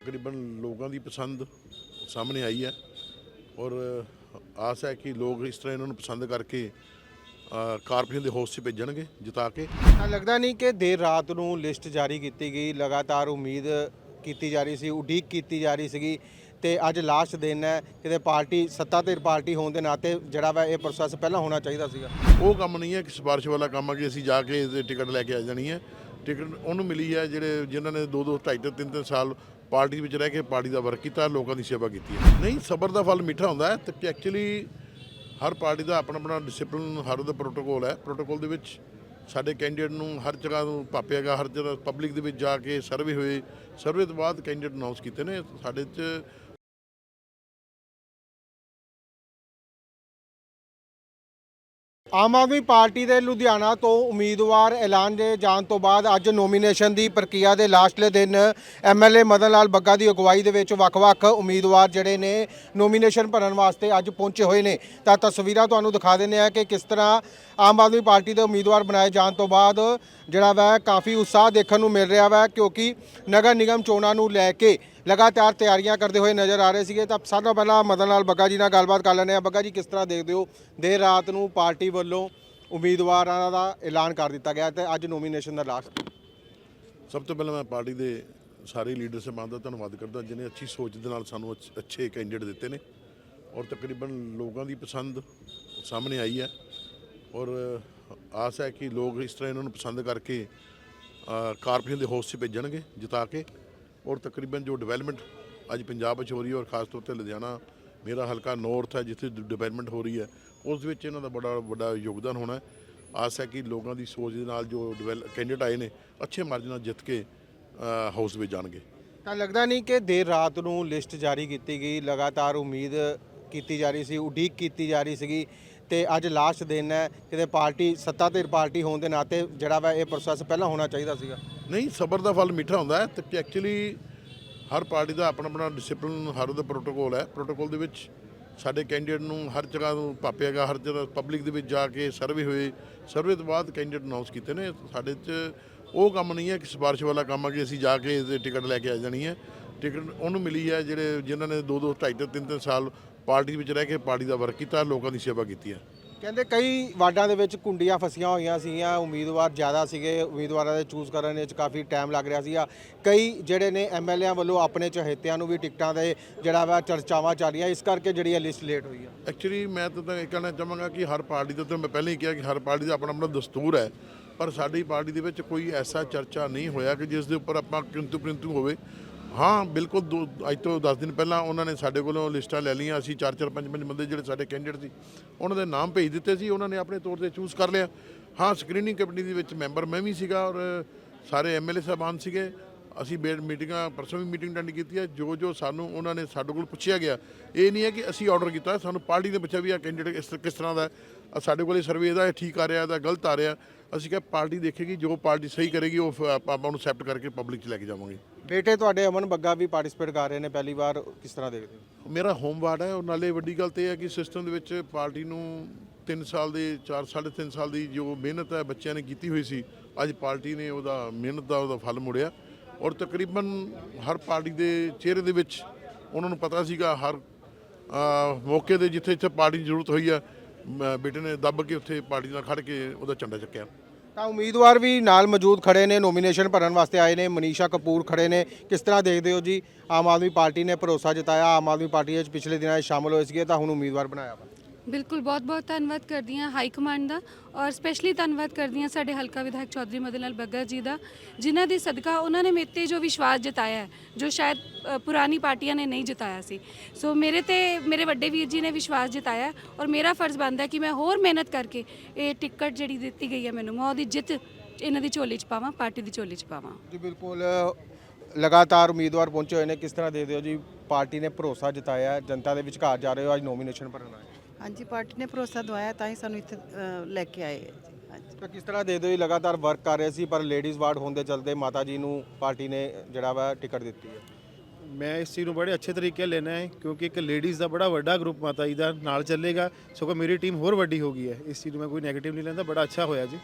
ਤਕਰੀਬਨ ਲੋਕਾਂ ਦੀ ਪਸੰਦ ਸਾਹਮਣੇ ਆਈ ਹੈ ਔਰ ਆਸ ਹੈ ਕਿ ਲੋਕ ਇਸ ਤਰ੍ਹਾਂ ਇਹਨਾਂ ਨੂੰ ਪਸੰਦ ਕਰਕੇ ਕਾਰਪੋਰੇਸ਼ਨ ਦੇ ਹੌਸ 'ਚ ਭੇਜਣਗੇ ਜਿਤਾ ਕੇ। ਤਾਂ ਲੱਗਦਾ ਨਹੀਂ ਕਿ ਦੇਰ ਰਾਤ ਨੂੰ ਲਿਸਟ ਜਾਰੀ ਕੀਤੀ ਗਈ ਲਗਾਤਾਰ ਉਮੀਦ ਕੀਤੀ ਜਾ ਰਹੀ ਸੀ ਉਡੀਕ ਕੀਤੀ ਜਾ ਰਹੀ ਸੀਗੀ ਤੇ ਅੱਜ ਲਾਸਟ ਦਿਨ ਹੈ ਕਿਤੇ ਪਾਰਟੀ ਸੱਤਾਧਿਰ ਪਾਰਟੀ ਹੋਣ ਦੇ ਨਾਤੇ ਜਿਹੜਾ ਵਾ ਇਹ ਪ੍ਰੋਸੈਸ ਪਹਿਲਾਂ ਹੋਣਾ ਚਾਹੀਦਾ ਸੀਗਾ। ਉਹ ਕੰਮ ਨਹੀਂ ਹੈ ਕਿ ਸਿਫਾਰਿਸ਼ ਵਾਲਾ ਕੰਮ ਹੈ ਕਿ ਅਸੀਂ ਜਾ ਕੇ ਟਿਕਟ ਲੈ ਕੇ ਆ ਜਾਣੀ ਹੈ। ਟਿਕਟ ਉਹਨੂੰ ਮਿਲੀ ਹੈ ਜਿਹੜੇ ਜਿਨ੍ਹਾਂ ਨੇ ਦੋ ਦੋ ਢਾਈ ਤੋਂ ਤਿੰਨ ਤਿੰਨ ਸਾਲ ਪਾਰਟੀ ਵਿੱਚ ਰਹਿ ਕੇ ਪਾਰਟੀ ਦਾ ਵਰਕ ਕੀਤਾ, ਲੋਕਾਂ ਦੀ ਸੇਵਾ ਕੀਤੀ ਹੈ। ਨਹੀਂ, ਸਬਰ ਦਾ ਫਲ ਮਿੱਠਾ ਹੁੰਦਾ ਹੈ ਤੇ ਐਕਚੁਅਲੀ ਹਰ ਪਾਰਟੀ ਦਾ ਆਪਣਾ ਆਪਣਾ ਡਿਸਪਲਿਨ ਹਰ ਉਹਦਾ ਪ੍ਰੋਟੋਕੋਲ ਹੈ। ਪ੍ਰੋਟੋਕੋਲ ਦੇ ਵਿੱਚ ਸਾਡੇ ਕੈਂਡੀਡੇਟ ਨੂੰ ਹਰ ਜਗ੍ਹਾ ਨੂੰ ਪਾਪਿਆ ਗਿਆ, ਹਰ ਜਗ੍ਹਾ ਪਬਲਿਕ ਦੇ ਵਿੱਚ ਜਾ ਕੇ ਸਰਵੇ ਹੋਏ। ਸਰਵੇ ਤੋਂ ਬਾਅਦ ਕੈਂਡੀਡੇਟ ਅਨਾਉਂਸ ਕੀਤੇ ਨੇ। ਸਾਡੇ 'ਚ ਆਮ ਆਦਮੀ ਪਾਰਟੀ ਦੇ ਲੁਧਿਆਣਾ ਤੋਂ ਉਮੀਦਵਾਰ ਐਲਾਨ ਦੇ ਜਾਣ ਤੋਂ ਬਾਅਦ ਅੱਜ ਨੋਮੀਨੇਸ਼ਨ ਦੀ ਪ੍ਰਕਿਰਿਆ ਦੇ ਲਾਸਟਲੇ ਦਿਨ ਐਮਐਲਏ ਮਦਨ ਲਾਲ ਬੱਗਾ ਦੀ ਅਗਵਾਈ ਦੇ ਵਿੱਚ ਵੱਖ-ਵੱਖ ਉਮੀਦਵਾਰ ਜਿਹੜੇ ਨੇ ਨੋਮੀਨੇਸ਼ਨ ਭਰਨ ਵਾਸਤੇ ਅੱਜ ਪਹੁੰਚੇ ਹੋਏ ਨੇ। ਤਾਂ ਤਸਵੀਰਾਂ ਤੁਹਾਨੂੰ ਦਿਖਾ ਦਿੰਦੇ ਆ ਕਿ ਕਿਸ ਤਰ੍ਹਾਂ ਆਮ ਆਦਮੀ ਪਾਰਟੀ ਦੇ ਉਮੀਦਵਾਰ ਬਣਾਏ ਜਾਣ ਤੋਂ ਬਾਅਦ ਜਿਹੜਾ ਵਾ ਕਾਫੀ ਉਤਸ਼ਾਹ ਦੇਖਣ ਨੂੰ ਮਿਲ ਰਿਹਾ ਵਾ ਕਿਉਂਕਿ ਨਗਰ ਨਿਗਮ ਚੋਣਾਂ ਨੂੰ ਲੈ ਕੇ ਲਗਾਤਾਰ ਤਿਆਰੀਆਂ ਕਰਦੇ ਹੋਏ ਨਜ਼ਰ ਆ ਰਹੇ ਸੀਗੇ ਤਾਂ ਸਭ ਤੋਂ ਪਹਿਲਾਂ ਮਦਨ ਲਾਲ ਬੱਗਾ ਜੀ ਨਾਲ ਗੱਲਬਾਤ ਕਰ ਲੈਂਦੇ ਆ ਬੱਗਾ ਜੀ, ਕਿਸ ਤਰ੍ਹਾਂ ਦੇਖਦੇ ਹੋ? ਦੇਰ ਰਾਤ ਨੂੰ ਪਾਰਟੀ ਵੱਲੋਂ ਉਮੀਦਵਾਰਾਂ ਦਾ ਐਲਾਨ ਕਰ ਦਿੱਤਾ ਗਿਆ ਤੇ ਅੱਜ ਨੋਮੀਨੇਸ਼ਨ ਦਾ ਲਾਸਟ ਸਭ ਤੋਂ ਪਹਿਲਾਂ ਮੈਂ ਪਾਰਟੀ ਦੇ ਸਾਰੇ ਲੀਡਰ ਸਾਹਿਬਾਨ ਦਾ ਧੰਨਵਾਦ ਕਰਦਾ ਜਿਨੇ ਅੱਛੀ ਸੋਚ ਦੇ ਨਾਲ ਸਾਨੂੰ ਅੱਛੇ ਕੈਂਡੀਡੇਟ ਦਿੱਤੇ ਨੇ ਔਰ ਤਕਰੀਬਨ ਲੋਕਾਂ ਦੀ ਪਸੰਦ ਸਾਹਮਣੇ ਆਈ ਹੈ ਔਰ ਆਸ ਹੈ ਕਿ ਲੋਕ ਇਸ ਤਰ੍ਹਾਂ ਇਹਨਾਂ ਨੂੰ ਪਸੰਦ ਕਰਕੇ ਕਾਰਪੋਰੇਸ਼ਨ ਦੇ ਹੌਸ 'ਚ ਭੇਜਣਗੇ, ਜਿਤਾ ਕੇ ਔਰ ਤਕਰੀਬਨ ਜੋ ਡਿਵੈਲਪਮੈਂਟ ਅੱਜ ਪੰਜਾਬ ਵਿੱਚ ਹੋ ਰਹੀ ਹੈ ਔਰ ਖਾਸ ਤੌਰ ਤੇ ਲੁਧਿਆਣਾ, ਮੇਰਾ ਹਲਕਾ ਨਾਰਥ ਹੈ ਜਿੱਥੇ ਡਿਵੈਲਪਮੈਂਟ ਹੋ ਰਹੀ ਹੈ, ਉਸ ਵਿੱਚ ਇਹਨਾਂ ਦਾ ਬੜਾ ਵੱਡਾ ਯੋਗਦਾਨ ਹੋਣਾ ਹੈ। ਆਸ ਹੈ ਕਿ ਲੋਕਾਂ ਦੀ ਸੋਚ ਦੇ ਨਾਲ ਜੋ ਡਿਵੈਲ ਕੈਂਡੀਡੇਟ ਆਏ ਨੇ, ਅੱਛੇ ਮਾਰਜਨ ਨਾਲ ਜਿੱਤ ਕੇ ਹਾਊਸ ਵਿੱਚ ਜਾਣਗੇ। ਤਾਂ ਲੱਗਦਾ ਨਹੀਂ ਕਿ ਦੇਰ ਰਾਤ ਨੂੰ ਲਿਸਟ ਜਾਰੀ ਕੀਤੀ ਗਈ, ਲਗਾਤਾਰ ਉਮੀਦ ਕੀਤੀ ਜਾ ਰਹੀ ਸੀ, ਉਡੀਕ ਕੀਤੀ ਜਾ ਰਹੀ ਸੀਗੀ ਤੇ ਅੱਜ ਲਾਸਟ ਦਿਨ ਹੈ, ਕਿਤੇ ਪਾਰਟੀ ਸੱਤਾਧਿਰ ਪਾਰਟੀ ਹੋਣ ਦੇ ਨਾਤੇ ਜਿਹੜਾ ਵਾ ਇਹ ਪ੍ਰੋਸੈਸ ਪਹਿਲਾਂ ਹੋਣਾ ਚਾਹੀਦਾ ਸੀਗਾ। ਨਹੀਂ, ਸਬਰ ਦਾ ਫਲ ਮਿੱਠਾ ਹੁੰਦਾ ਹੈ ਤੇ ਐਕਚੁਅਲੀ ਹਰ ਪਾਰਟੀ ਦਾ ਆਪਣਾ ਆਪਣਾ ਡਿਸਪਲਿਨ ਹਰ ਉਹਦਾ ਪ੍ਰੋਟੋਕੋਲ ਹੈ। ਪ੍ਰੋਟੋਕੋਲ ਦੇ ਵਿੱਚ ਸਾਡੇ ਕੈਂਡੀਡੇਟ ਨੂੰ ਹਰ ਜਗ੍ਹਾ ਨੂੰ ਪਾਪਿਆ ਗਿਆ, ਹਰ ਜਗ੍ਹਾ ਪਬਲਿਕ ਦੇ ਵਿੱਚ ਜਾ ਕੇ ਸਰਵੇ ਹੋਏ। ਸਰਵੇ ਤੋਂ ਬਾਅਦ ਕੈਂਡੀਡੇਟ ਅਨਾਉਂਸ ਕੀਤੇ ਨੇ। ਸਾਡੇ 'ਚ ਉਹ ਕੰਮ ਨਹੀਂ ਹੈ ਕਿ ਸਿਫਾਰਿਸ਼ ਵਾਲਾ ਕੰਮ ਹੈ ਕਿ ਅਸੀਂ ਜਾ ਕੇ ਟਿਕਟ ਲੈ ਕੇ ਆ ਜਾਣੀ ਹੈ। ਟਿਕਟ ਉਹਨੂੰ ਮਿਲੀ ਹੈ ਜਿਹੜੇ ਜਿਨ੍ਹਾਂ ਨੇ ਦੋ ਦੋ ਢਾਈ ਤੋਂ ਤਿੰਨ ਤਿੰਨ ਸਾਲ ਪਾਰਟੀ ਵਿੱਚ ਰਹਿ ਕੇ ਪਾਰਟੀ ਦਾ ਵਰਕ ਕੀਤਾ, ਲੋਕਾਂ ਦੀ ਸੇਵਾ ਕੀਤੀ ਹੈ। ਕਹਿੰਦੇ ਕਈ ਵਾਰਡਾਂ ਦੇ ਵਿੱਚ ਕੁੰਡੀਆਂ ਫਸੀਆਂ ਹੋਈਆਂ ਸੀਗੀਆਂ, ਉਮੀਦਵਾਰ ਜ਼ਿਆਦਾ ਸੀਗੇ, ਉਮੀਦਵਾਰਾਂ ਦੇ ਚੂਜ਼ ਕਰਨ ਵਿੱਚ ਕਾਫੀ ਟਾਈਮ ਲੱਗ ਰਿਹਾ ਸੀਗਾ। ਕਈ ਜਿਹੜੇ ਨੇ ਐਮਐਲਏਆਂ ਵੱਲੋਂ ਆਪਣੇ ਚਹੇਤਿਆਂ ਨੂੰ ਵੀ ਟਿਕਟਾਂ ਦੇ ਜਿਹੜਾ ਵਾ ਚਰਚਾਵਾਂ ਚੱਲ ਰਹੀਆਂ, ਇਸ ਕਰਕੇ ਜਿਹੜੀ ਇਹ ਲਿਸਟ ਲੇਟ ਹੋਈ ਆ। ਐਕਚੁਅਲੀ ਮੈਂ ਤਾਂ ਇਹ ਕਹਿਣਾ ਚਾਹਾਂਗਾ ਕਿ ਹਰ ਪਾਰਟੀ ਦਾ ਤਾਂ ਮੈਂ ਪਹਿਲਾਂ ਹੀ ਕਿਹਾ ਕਿ ਹਰ ਪਾਰਟੀ ਦਾ ਆਪਣਾ ਆਪਣਾ ਦਸਤੂਰ ਹੈ, ਪਰ ਸਾਡੀ ਪਾਰਟੀ ਦੇ ਵਿੱਚ ਕੋਈ ਐਸਾ ਚਰਚਾ ਨਹੀਂ ਹੋਇਆ ਕਿ ਜਿਸ ਦੇ ਉੱਪਰ ਆਪਾਂ ਕਿੰਤੂ ਪ੍ਰਿੰਤੂ ਹੋਵੇ। ਹਾਂ, ਬਿਲਕੁਲ ਦੋ, ਅੱਜ ਤੋਂ 10 ਦਿਨ ਪਹਿਲਾਂ ਉਹਨਾਂ ਨੇ ਸਾਡੇ ਕੋਲੋਂ ਲਿਸਟਾਂ ਲੈ ਲਈਆਂ। ਅਸੀਂ ਚਾਰ ਚਾਰ, ਪੰਜ ਪੰਜ ਬੰਦੇ ਜਿਹੜੇ ਸਾਡੇ ਕੈਂਡੀਡੇਟ ਸੀ, ਉਹਨਾਂ ਦੇ ਨਾਮ ਭੇਜ ਦਿੱਤੇ ਸੀ। ਉਹਨਾਂ ਨੇ ਆਪਣੇ ਤੌਰ ਤੇ ਚੂਜ਼ ਕਰ ਲਿਆ। ਹਾਂ ਸਕਰੀਨਿੰਗ ਕਮੇਟੀ ਦੇ ਵਿੱਚ ਮੈਂਬਰ ਮੈਂ ਵੀ ਸੀਗਾ ਔਰ ਸਾਰੇ ਐਮਐਲਏ ਸਾਹਿਬਾਨ ਸੀਗੇ। ਅਸੀਂ ਬੇਡ ਮੀਟਿੰਗਾਂ ਪਰਸੋਂ ਵੀ ਮੀਟਿੰਗ ਅਟੈਂਡ ਕੀਤੀ ਹੈ ਜੋ ਜੋ ਸਾਨੂੰ ਉਹਨਾਂ ਨੇ ਸਾਡੇ ਕੋਲ ਪੁੱਛਿਆ ਗਿਆ ਇਹ ਨਹੀਂ ਹੈ ਕਿ ਅਸੀਂ ਆਰਡਰ ਕੀਤਾ ਸਾਨੂੰ ਪਾਰਟੀ ਨੇ ਪੁੱਛਿਆ ਵੀ ਆ ਕੈਂਡੀਡੇਟ ਇਸ ਕਿਸ ਤਰ੍ਹਾਂ ਦਾ ਸਾਡੇ ਕੋਲੇ ਸਰਵੇ ਇਹਦਾ ਇਹ ਠੀਕ ਆ ਰਿਹਾ ਇਹਦਾ ਗਲਤ ਆ ਰਿਹਾ। ਅਸੀਂ ਕਿਹਾ ਪਾਰਟੀ ਦੇਖੇਗੀ ਜੋ ਪਾਰਟੀ ਸਹੀ ਕਰੇਗੀ ਉਹ ਆਪਾਂ ਉਹਨੂੰ ਐਕਸੈਪਟ ਕਰਕੇ ਪਬਲਿਕ 'ਚ ਲੈ ਕੇ ਜਾਵਾਂਗੇ। ਬੇਟੇ ਤੁਹਾਡੇ ਅਮਨ ਬੱਗਾ ਵੀ ਪਾਰਟਿਸਿਪੇਟ ਕਰ ਰਹੇ ਨੇ ਪਹਿਲੀ ਵਾਰ ਕਿਸ ਤਰ੍ਹਾਂ ਦੇਖਦੇ ਹੋ? ਮੇਰਾ ਹੋਮ ਵਾਰਡ ਹੈ ਔਰ ਨਾਲੇ ਵੱਡੀ ਗੱਲ ਤੇ ਇਹ ਹੈ ਕਿ ਸਿਸਟਮ ਦੇ ਵਿੱਚ ਪਾਰਟੀ ਨੂੰ 3 ਸਾਲ ਦੇ 4 3.5 ਸਾਲ ਦੀ ਜੋ ਮਿਹਨਤ ਹੈ ਬੱਚਿਆਂ ਨੇ ਕੀਤੀ ਹੋਈ ਸੀ ਅੱਜ ਪਾਰਟੀ ਨੇ ਉਹਦਾ ਮਿਹਨਤ ਦਾ ਉਹਦਾ ਫਲ ਮੁੜਿਆ। ਔਰ ਤਕਰੀਬਨ ਹਰ ਪਾਰਟੀ ਦੇ ਚਿਹਰੇ ਦੇ ਵਿੱਚ ਉਹਨਾਂ ਨੂੰ ਪਤਾ ਸੀਗਾ ਹਰ ਮੌਕੇ ਦੇ ਜਿੱਥੇ ਜਿੱਥੇ ਪਾਰਟੀ ਦੀ ਜ਼ਰੂਰਤ ਹੋਈ ਆ, ਮ- ਬੇਟੇ ਨੇ ਦੱਬ ਕੇ ਉੱਥੇ ਪਾਰਟੀ ਨਾਲ ਖੜ ਕੇ ਉਹਦਾ ਝੰਡਾ ਚੱਕਿਆ। ਤਾਂ ਉਮੀਦਵਾਰ ਵੀ ਨਾਲ ਮੌਜੂਦ ਖੜੇ ਨੇ ਨੋਮੀਨੇਸ਼ਨ ਭਰਨ ਵਾਸਤੇ ਆਏ ਨੇ, ਮਨੀਸ਼ਾ ਕਪੂਰ ਖੜੇ ਨੇ। ਕਿਸ ਤਰ੍ਹਾਂ ਦੇਖਦੇ ਹੋ ਜੀ? ਆਮ ਆਦਮੀ ਪਾਰਟੀ ਨੇ ਭਰੋਸਾ ਜਤਾਇਆ, ਆਮ ਆਦਮੀ ਪਾਰਟੀ ਵਿੱਚ ਪਿਛਲੇ ਦਿਨਾਂ 'ਚ ਸ਼ਾਮਲ ਹੋਏ ਸੀਗੇ, ਤਾਂ ਹੁਣ ਉਮੀਦਵਾਰ ਬਣਾਇਆ ਵਾ। ਬਿਲਕੁਲ ਬਹੁਤ ਬਹੁਤ ਧੰਨਵਾਦ ਕਰਦੀ ਹਾਂ ਹਾਈ ਕਮਾਂਡ ਦਾ ਔਰ ਸਪੈਸ਼ਲੀ ਧੰਨਵਾਦ ਕਰਦੀ ਹਾਂ ਸਾਡੇ ਹਲਕਾ ਵਿਧਾਇਕ ਚੌਧਰੀ ਮਦਨ ਲਾਲ ਬੱਗਾ ਜੀ ਦਾ ਜਿਨ੍ਹਾਂ ਦੇ ਸਦਕਾ ਉਹਨਾਂ ਨੇ ਮੇਰੇ ਤੇ ਜੋ ਵਿਸ਼ਵਾਸ ਜਤਾਇਆ ਹੈ, ਜੋ ਸ਼ਾਇਦ ਅ, ਪੁਰਾਣੀ ਪਾਰਟੀਆਂ ਨੇ ਨਹੀਂ ਜਤਾਇਆ ਸੀ। ਸੋ ਮੇਰੇ ਤੇ ਮੇਰੇ ਵੱਡੇ ਵੀਰ ਜੀ ਨੇ ਵਿਸ਼ਵਾਸ ਜਤਾਇਆ ਹੈ ਔਰ ਮੇਰਾ ਫਰਜ਼ ਬਣਦਾ ਹੈ ਕਿ ਮੈਂ ਹੋਰ ਮਿਹਨਤ ਕਰਕੇ ਇਹ ਟਿਕਟ ਜਿਹੜੀ ਦਿੱਤੀ ਗਈ ਹੈ ਮੈਨੂੰ ਮੈਂ ਉਹਦੀ ਜਿੱਤ ਇਹਨਾਂ ਦੀ ਝੋਲੀ 'ਚ ਪਾਵਾਂ ਪਾਰਟੀ ਦੀ ਝੋਲੀ 'ਚ ਪਾਵਾਂ। ਜੀ ਬਿਲਕੁਲ ਲਗਾਤਾਰ ਉਮੀਦਵਾਰ ਪਹੁੰਚੇ ਹੋਏ ਨੇ ਕਿਸ ਤਰ੍ਹਾਂ ਦੇ ਦਿਓ ਜੀ? ਪਾਰਟੀ ਨੇ ਭਰੋਸਾ ਜਤਾਇਆ ਹੈ, ਜਨਤਾ ਦੇ ਵਿਚਕਾਰ ਜਾ ਰਹੇ ਹੋ ਅੱਜ ਨੋਮੀਨੇਸ਼ਨ ਭਰਨ ਆਏ। ਹਾਂਜੀ ਪਾਰਟੀ ਨੇ ਭਰੋਸਾ ਦਵਾਇਆ ਤਾਂ ਹੀ ਸਾਨੂੰ ਇੱਥੇ ਅ, ਲੈ ਕੇ ਆਏ ਹੈ ਜੀ। ਹਾਂਜੀ। ਤਾਂ ਕਿਸ ਤਰ੍ਹਾਂ ਦੇਖਦੇ ਹੋ ਜੀ ਲਗਾਤਾਰ ਵਰਕ ਕਰ ਰਹੇ ਸੀ ਪਰ ਲੇਡੀਜ਼ ਵਾਰਡ ਹੋਣ ਦੇ ਚਲਦੇ ਮਾਤਾ ਜੀ ਨੂੰ ਪਾਰਟੀ ਨੇ ਜਿਹੜਾ ਵਾ ਟਿਕਟ ਦਿੱਤੀ ਹੈ? ਮੈਂ ਇਸ ਚੀਜ਼ ਨੂੰ ਬੜੇ ਅੱਛੇ ਤਰੀਕੇ ਨਾਲ ਲੈਣਾ ਹੈ ਕਿਉਂਕਿ ਇੱਕ ਲੇਡੀਜ਼ ਦਾ ਬੜਾ ਵੱਡਾ ਗਰੁੱਪ ਮਾਤਾ ਜੀ ਦਾ ਨਾਲ ਚੱਲੇਗਾ ਸਗੋਂ ਮੇਰੀ ਟੀਮ ਹੋਰ ਵੱਡੀ ਹੋ ਗਈ ਹੈ। ਇਸ ਚੀਜ਼ ਨੂੰ ਮੈਂ ਕੋਈ 네ਗੇਟਿਵ ਨਹੀਂ ਲੈਂਦਾ ਬੜਾ ਅੱਛਾ ਹੋਇਆ ਜੀ।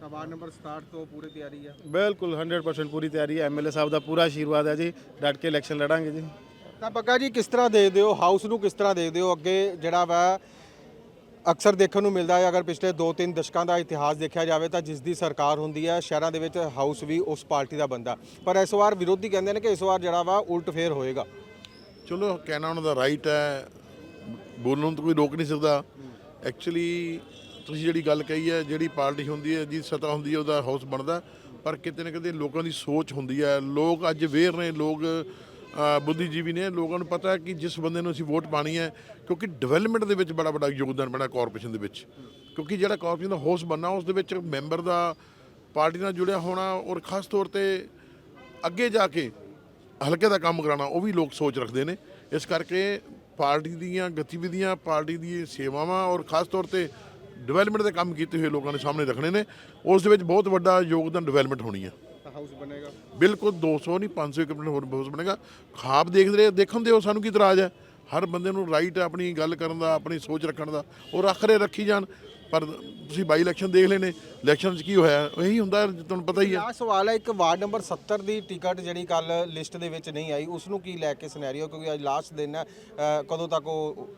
ਤਾਂ ਵਾਰਡ ਨੰਬਰ 67 ਤੋਂ ਪੂਰੀ ਤਿਆਰੀ ਆ? ਬਿਲਕੁਲ 100% ਪੂਰੀ ਤਿਆਰੀ ਹੈ। ਐਮਐਲਏ ਸਾਹਿਬ ਦਾ ਪੂਰਾ ਆਸ਼ੀਰਵਾਦ ਹੈ ਜੀ ਡਟ ਕੇ ਇਲੈਕਸ਼ਨ ਲੜਾਂਗੇ ਜੀ। ਤਾਂ ਬੱਗਾ ਜੀ, ਕਿਸ ਤਰ੍ਹਾਂ ਦੇਖਦੇ ਹੋ? ਹਾਊਸ ਨੂੰ ਕਿਸ ਤਰ੍ਹਾਂ ਦੇਖਦੇ ਹੋ? ਅੱਗੇ ਜਿਹੜਾ ਵਾ ਅਕਸਰ ਦੇਖਣ ਨੂੰ ਮਿਲਦਾ ਹੈ, ਅਗਰ ਪਿਛਲੇ 2-3 ਦਸ਼ਕਾਂ ਦਾ ਇਤਿਹਾਸ ਦੇਖਿਆ ਜਾਵੇ ਤਾਂ ਜਿਸ ਦੀ ਸਰਕਾਰ ਹੁੰਦੀ ਹੈ, ਸ਼ਹਿਰਾਂ ਦੇ ਵਿੱਚ ਹਾਊਸ ਵੀ ਉਸ ਪਾਰਟੀ ਦਾ ਬੰਦਾ। ਪਰ ਇਸ ਵਾਰ ਵਿਰੋਧੀ ਕਹਿੰਦੇ ਨੇ ਕਿ ਇਸ ਵਾਰ ਜਿਹੜਾ ਵਾ ਉਲਟ ਫੇਰ ਹੋਏਗਾ। ਚਲੋ, ਕਹਿਣਾ ਉਹਨਾਂ ਦਾ ਰਾਈਟ ਹੈ। ਬੋਲਣ ਨੂੰ ਤਾਂ ਕੋਈ ਰੋਕ ਨਹੀਂ ਸਕਦਾ। ਐਕਚੁਅਲੀ ਤੁਸੀਂ ਜਿਹੜੀ ਗੱਲ ਕਹੀ ਹੈ, ਜਿਹੜੀ ਪਾਰਟੀ ਹੁੰਦੀ ਹੈ ਜਿਹਦੀ ਸਤਾ ਹੁੰਦੀ ਹੈ, ਉਹਦਾ ਹਾਊਸ ਬਣਦਾ। ਪਰ ਕਿਤੇ ਨਾ ਕਿਤੇ ਲੋਕਾਂ ਦੀ ਸੋਚ ਹੁੰਦੀ ਹੈ। ਲੋਕ ਅੱਜ ਵੇਰ ਨੇ, ਲੋਕ ਬੁੱਧੀਜੀਵੀ ਨੇ ਲੋਕਾਂ ਨੂੰ ਪਤਾ ਹੈ ਕਿ ਜਿਸ ਬੰਦੇ ਨੂੰ ਅਸੀਂ ਵੋਟ ਪਾਣੀ ਹੈ, ਕਿਉਂਕਿ ਡਿਵੈਲਪਮੈਂਟ ਦੇ ਵਿੱਚ ਬੜਾ ਵੱਡਾ ਯੋਗਦਾਨ ਪੈਣਾ ਕਾਰਪੋਰੇਸ਼ਨ ਦੇ ਵਿੱਚ। ਕਿਉਂਕਿ ਜਿਹੜਾ ਕਾਰਪੋਰੇਸ਼ਨ ਦਾ ਹੋਸ ਬਣਨਾ, ਉਸ ਦੇ ਵਿੱਚ ਮੈਂਬਰ ਦਾ ਪਾਰਟੀ ਨਾਲ ਜੁੜਿਆ ਹੋਣਾ ਔਰ ਖਾਸ ਤੌਰ ਤੇ ਅੱਗੇ ਜਾ ਕੇ ਹਲਕੇ ਦਾ ਕੰਮ ਕਰਾਉਣਾ, ਉਹ ਵੀ ਲੋਕ ਸੋਚ ਰੱਖਦੇ ਨੇ। ਇਸ ਕਰਕੇ ਪਾਰਟੀ ਦੀਆਂ ਗਤੀਵਿਧੀਆਂ, ਪਾਰਟੀ ਦੀ ਸੇਵਾਵਾਂ ਔਰ ਖਾਸ ਤੌਰ ਤੇ ਡਿਵੈਲਪਮੈਂਟ ਦੇ ਕੰਮ ਕੀਤੇ ਹੋਏ ਲੋਕਾਂ ਨੇ ਸਾਹਮਣੇ ਰੱਖਣੇ ਨੇ। ਉਸ ਦੇ ਵਿੱਚ ਬਹੁਤ ਵੱਡਾ ਯੋਗਦਾਨ ਡਿਵੈਲਪਮੈਂਟ ਹੋਣੀ ਹੈ। ਹਾਊਸ ਬਣੇਗਾ। ਬਿਲਕੁਲ 200 ਨਹੀਂ 500 ਇੱਕ ਮਿੰਟ ਹੋਰ ਹਾਊਸ ਬਣੇਗਾ। ਖਾਬ ਦੇਖਦੇ ਰਹੇ ਦੇਖਣ ਦਿਓ ਸਾਨੂੰ ਕੀ ਇਤਰਾਜ਼ ਹੈ। ਹਰ ਬੰਦੇ ਨੂੰ ਰਾਈਟ ਹੈ ਆਪਣੀ ਗੱਲ ਕਰਨ ਦਾ ਆਪਣੀ ਸੋਚ ਰੱਖਣ ਦਾ। ਉਹ ਰੱਖ ਰਹੇ ਰੱਖੀ ਜਾਣ। ਪਰ ਤੁਸੀਂ ਬਾਈ ਇਲੈਕਸ਼ਨ ਦੇਖ ਲਏ ਨੇ ਇਲੈਕਸ਼ਨ 'ਚ ਕੀ ਹੋਇਆ ਇਹੀ ਹੁੰਦਾ ਤੁਹਾਨੂੰ ਪਤਾ ਹੀ ਹੈ। ਆ ਸਵਾਲ ਹੈ ਇੱਕ ਵਾਰਡ ਨੰਬਰ 70 ਦੀ ਟਿਕਟ ਜਿਹੜੀ ਕੱਲ ਲਿਸਟ ਦੇ ਵਿੱਚ ਨਹੀਂ ਆਈ ਉਸ ਨੂੰ ਕੀ ਲੈ ਕੇ ਸਿਨੈਰੀਓ ਕਿਉਂਕਿ ਅੱਜ ਲਾਸਟ ਦਿਨ ਹੈ ਅ, ਕਦੋਂ ਤੱਕ ਉਹ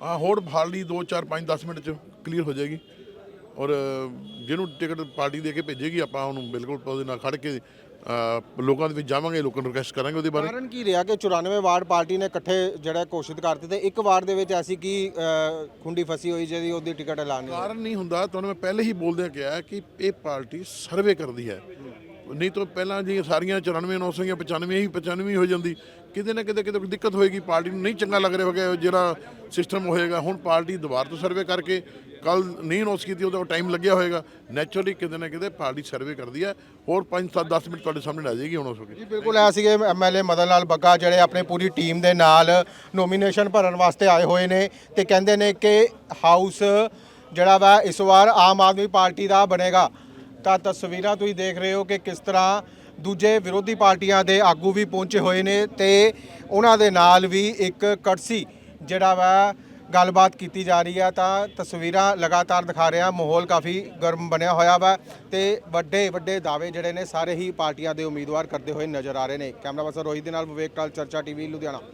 ਹਾਂ ਹੋਰ ਹਾਲੀ 2 4 5 10 ਮਿੰਟ ਚ ਕਲੀਅਰ ਹੋ ਜਾਏਗੀ। ਔਰ ਜਿਹਨੂੰ ਟਿਕਟ ਪਾਰਟੀ ਦੇ ਕੇ ਭੇਜੇਗੀ ਆਪਾਂ ਉਹਨੂੰ ਬਿਲਕੁਲ ਉਹਦੇ ਨਾਲ ਖੜ ਕੇ ਲੋਕਾਂ ਦੇ ਵਿੱਚ ਜਾਵਾਂਗੇ ਲੋਕਾਂ ਨੂੰ ਰਿਕਵੈਸਟ ਕਰਾਂਗੇ ਉਹਦੇ ਬਾਰੇ। ਕਾਰਨ ਕੀ ਰਿਹਾ ਕਿ 94 ਵਾਰਡ ਪਾਰਟੀ ਨੇ ਇਕੱਠੇ ਜਿਹੜਾ ਘੋਸ਼ਿਤ ਕਰਤੇ ਤੇ ਇੱਕ ਵਾਰਡ ਦੇ ਵਿੱਚ ਐਸੀ ਕੀ ਖੁੰਡੀ ਫਸੀ ਹੋਈ ਜਿਹਦੀ ਉਹਦੀ ਟਿਕਟ ਐਲਾਨ ਨਹੀਂ? ਕਾਰਨ ਨਹੀਂ ਹੁੰਦਾ ਤੁਹਾਨੂੰ ਮੈਂ ਪਹਿਲੇ ਹੀ ਬੋਲਦਿਆਂ ਕਿਹਾ ਕਿ ਇਹ ਪਾਰਟੀ ਸਰਵੇ ਕਰਦੀ ਹੈ। ਨਹੀਂ ਤਾਂ ਪਹਿਲਾਂ ਜੀ ਸਾਰੀਆਂ 94 900 ਜਾਂ 95 ਹੀ 95 ਹੀ ਹੋ ਜਾਂਦੀ। ਕਿਤੇ ਨਾ ਕਿਤੇ ਕਿਤੇ ਕੋਈ ਦਿੱਕਤ ਹੋਏਗੀ, ਪਾਰਟੀ ਨੂੰ ਨਹੀਂ ਚੰਗਾ ਲੱਗ ਰਿਹਾ ਹੋਗਾ ਜਿਹੜਾ ਸਿਸਟਮ ਹੋਏਗਾ। ਹੁਣ ਪਾਰਟੀ ਦੁਬਾਰਾ ਤੋਂ ਸਰਵੇ ਕਰਕੇ ਕੱਲ ਨਹੀਂ ਨੋਸ ਕੀਤੀ, ਉਹਦਾ ਟਾਈਮ ਲੱਗਿਆ ਹੋਏਗਾ। ਨੈਚੁਰਲੀ ਕਿਤੇ ਨਾ ਕਿਤੇ ਪਾਰਟੀ ਸਰਵੇ ਕਰਦੀ ਹੈ। ਹੋਰ 5 7 10 ਮਿੰਟ ਤੁਹਾਡੇ ਸਾਹਮਣੇ ਆ ਜਾਏਗੀ ਹੁਣ ਉਸ ਵਕਤ। ਜੀ, ਬਿਲਕੁਲ, ਐ ਸੀਗੇ ਐਮਐਲਏ ਮਦਨ ਲਾਲ ਬੱਗਾ ਜਿਹੜੇ ਆਪਣੇ ਪੂਰੀ ਟੀਮ ਦੇ ਨਾਲ ਨੋਮੀਨੇਸ਼ਨ ਭਰਨ ਵਾਸਤੇ ਆਏ ਹੋਏ ਨੇ ਤੇ ਕਹਿੰਦੇ ਨੇ ਕਿ ਹਾਊਸ ਜਿਹੜਾ ਵਾ ਇਸ ਵਾਰ ਆਮ ਆਦਮੀ ਪਾਰਟੀ ਦਾ ਬਣੇਗਾ। ਤਾਂ ਤਸਵੀਰਾਂ ਤੁਸੀਂ ਦੇਖ ਰਹੇ ਹੋ ਕਿ ਕਿਸ ਤਰ੍ਹਾਂ ਦੂਜੇ ਵਿਰੋਧੀ ਪਾਰਟੀਆਂ ਦੇ ਆਗੂ ਵੀ ਪਹੁੰਚੇ ਹੋਏ ਨੇ ਤੇ ਉਹਨਾਂ ਦੇ ਨਾਲ ਵੀ ਇੱਕ ਕੜਸੀ ਜਿਹੜਾ ਵਾ ਗੱਲਬਾਤ ਕੀਤੀ ਜਾ ਰਹੀ ਆ ਤਾਂ ਤਸਵੀਰਾਂ ਲਗਾਤਾਰ ਦਿਖਾ ਰਿਹਾ, ਮਾਹੌਲ ਕਾਫੀ ਗਰਮ ਬਣਿਆ ਹੋਇਆ ਵਾ ਤੇ ਵੱਡੇ ਵੱਡੇ ਦਾਅਵੇ ਜਿਹੜੇ ਨੇ ਸਾਰੇ ਹੀ ਪਾਰਟੀਆਂ ਦੇ ਉਮੀਦਵਾਰ ਕਰਦੇ ਹੋਏ ਨਜ਼ਰ ਆ ਰਹੇ ਨੇ। ਕੈਮਰਾ ਪਰਸਨ ਰੋਹਿਤ ਦੇ ਨਾਲ ਵਿਵੇਕ ਟਾਲ ਚਰਚਾ ਟੀਵੀ, ਲੁਧਿਆਣਾ।